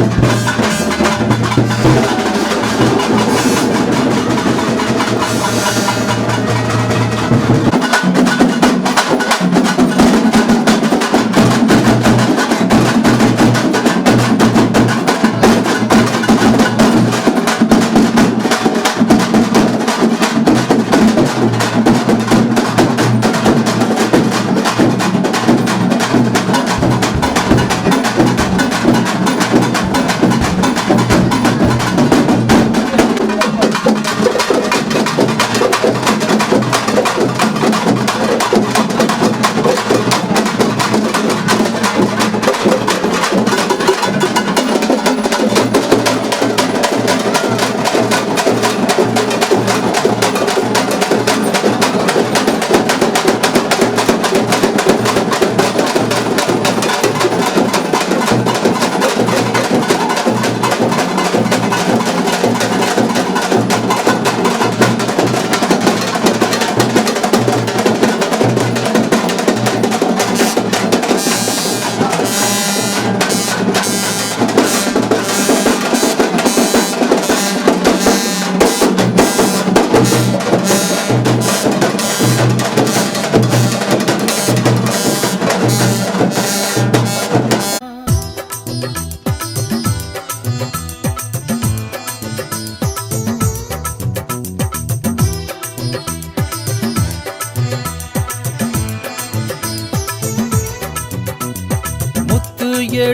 முத்து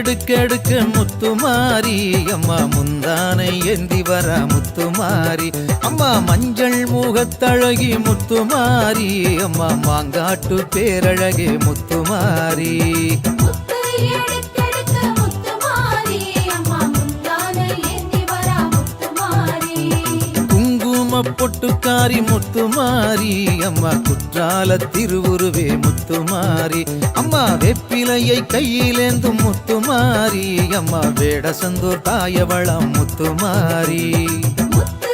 எடுக்கெடுக்க முத்துமாரி அம்மா முந்தானை ஏந்தி வர முத்துமாரி அம்மா மஞ்சள் முகத்தழகி முத்துமாரி அம்மா மாங்காட்டு பேரழகி முத்துமாரி மாறி முத்து மாறி அம்மா குற்றால திருவுருவே முத்து மாறி அம்மா வெப்பிலையை கையிலேந்தும் முத்துமாரி அம்மா வேடசந்தூர் தாயவளம் முத்துமாரி முத்து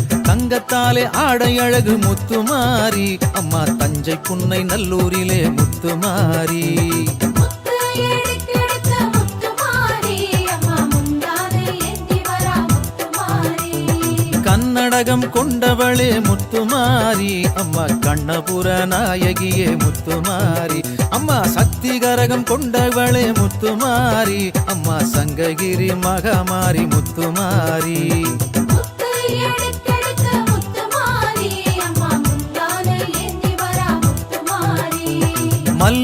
தங்கத்தாலே ஆடை அழகு முத்துமாரி. அம்மா தஞ்சை புன்னை நல்லூரிலே முத்துமாரி. கன்னடகம் கொண்டவளே முத்துமாரி. அம்மா கண்ணபுர நாயகியே முத்துமாரி. அம்மா சக்தி கரகம் கொண்டவளே முத்துமாரி. அம்மா சங்ககிரி மகமாரி முத்துமாரி.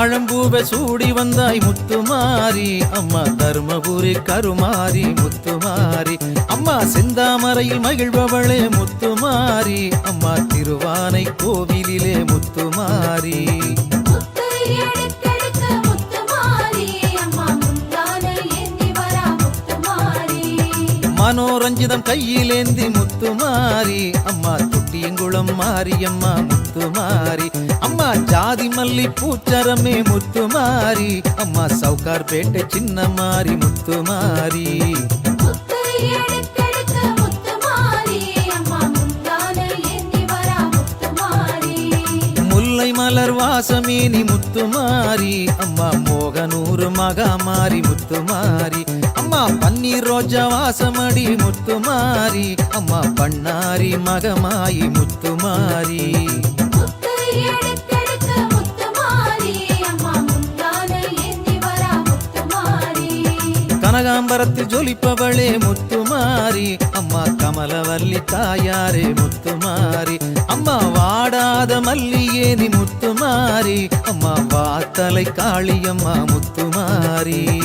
தாழம்பூவை சூடி வந்தாய் முத்துமாரி அம்மா தர்மபுரி கருமாரி முத்துமாரி அம்மா செந்தாமரையில் மகிழ்பவளே முத்துமாரி அம்மா திருவானை கோவிலிலே முத்துமாரி மனோரஞ்சிதம் கையிலேந்தி முத்துமாரி அம்மா தொட்டியங்குளம் மாரியம்மா முத்துமாரி அம்மா ஜாதி மல்லி பூச்சரமே முத்துமாரி அம்மா சவுகார் பேட்டை சின்ன மாரி முத்துமாரி முல்லை மலர் வாசமேனி முத்துமாரி அம்மா மோகனூர் மகாமாரி முத்துமாரி அம்மா அம்மா பன்னீர் ரோஜா வாசமடி முத்துமாரி அம்மா பண்ணாரி மகமாயி முத்துமாரி கனகாம்பரத்தில் ஜொலிப்பவளே முத்துமாரி. அம்மா கமலவல்லி தாயாரே முத்துமாரி. அம்மா வாடாத மல்லியே மல்லியேனி முத்துமாரி. அம்மா வாத்தலை காளியம்மா முத்துமாரி.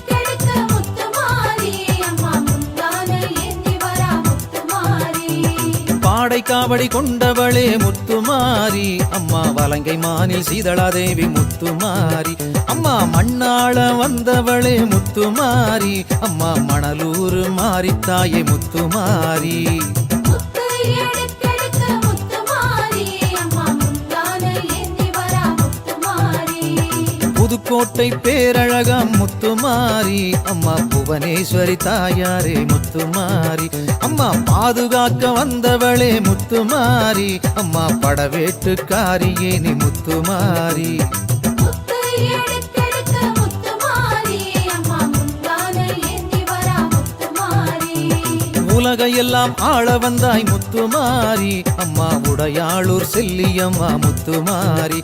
பாடை கொண்டவளே முத்துமாரி. அம்மா வலங்கை மானில் சீதளாதேவி முத்துமாரி. அம்மா மண்ணாள வந்தவளே முத்துமாரி. அம்மா மணலூர் மாரித்தாயே முத்துமாரி. புதுக்கோட்டை பேரழகம் முத்துமாரி. அம்மா புவனேஸ்வரி தாயாரே முத்துமாரி. அம்மா பாதுகாக்க வந்தவளே முத்துமாரி. அம்மா படவேட்டுக்காரியே நீ முத்துமாரி. உலகையெல்லாம் ஆள வந்தாய் முத்துமாரி. அம்மா உடையாளூர் செல்லியம்மா முத்துமாரி.